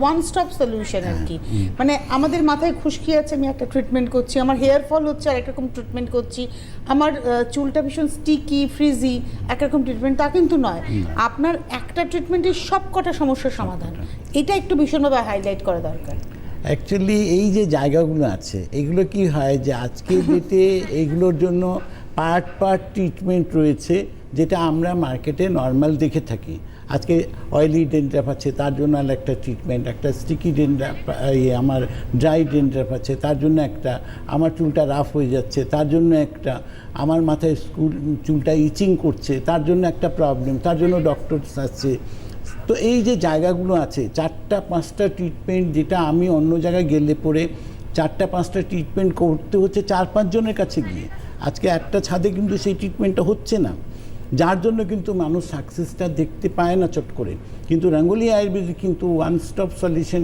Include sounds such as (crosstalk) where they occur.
One stop solution আর কি। মানে আমাদের মাথায় খুশকি আছে আমি একটা ট্রিটমেন্ট করছি আমার হেয়ার ফল হচ্ছে আর একরকম ট্রিটমেন্ট করছি। আমার চুলটা ভীষণ স্টিকি ফ্রিজি একরকম ট্রিটমেন্ট তা কিন্তু নয়। আপনার একটা ট্রিটমেন্টের সব কটা সমস্যার সমাধান। এটা একটু ভীষণভাবে হাইলাইট করা দরকার। অ্যাকচুয়ালি এই যে জায়গাগুলো আছে এগুলো কি হয় যে আজকের (laughs) ডেটে এগুলোর জন্য পার্ট পার্ট ট্রিটমেন্ট রয়েছে যেটা আমরা মার্কেটে নর্মাল দেখে থাকি। আজকে অয়েলি ডেন্ড্রাফ আছে, তার জন্য আর একটা ট্রিটমেন্ট একটা স্টিকি ডেন্ড্রাফ ইয়ে আমার ড্রাই ডেন্ড্রাফ আছে, তার জন্য একটা, আমার চুলটা রাফ হয়ে যাচ্ছে, তার জন্য একটা, আমার মাথায় স্কুল, চুলটা ইচিং করছে, তার জন্য একটা প্রবলেম তার জন্য ডক্টর আছে তো এই যে জায়গাগুলো আছে, চারটা, পাঁচটা ট্রিটমেন্ট যেটা আমি অন্য জায়গায় গেলে পরে চারটা, পাঁচটা ট্রিটমেন্ট করতে হচ্ছে চার, পাঁচজনের কাছে গিয়ে। আজকে একটা ছাদে কিন্তু সেই ট্রিটমেন্টটা হচ্ছে না। যার জন্য কিন্তু মানুষ সাকসেসটা দেখতে পায় না চট করে। কিন্তু রঙ্গোলি আয়ুর্বেদিক কিন্তু ওয়ান স্টপ সলিউশন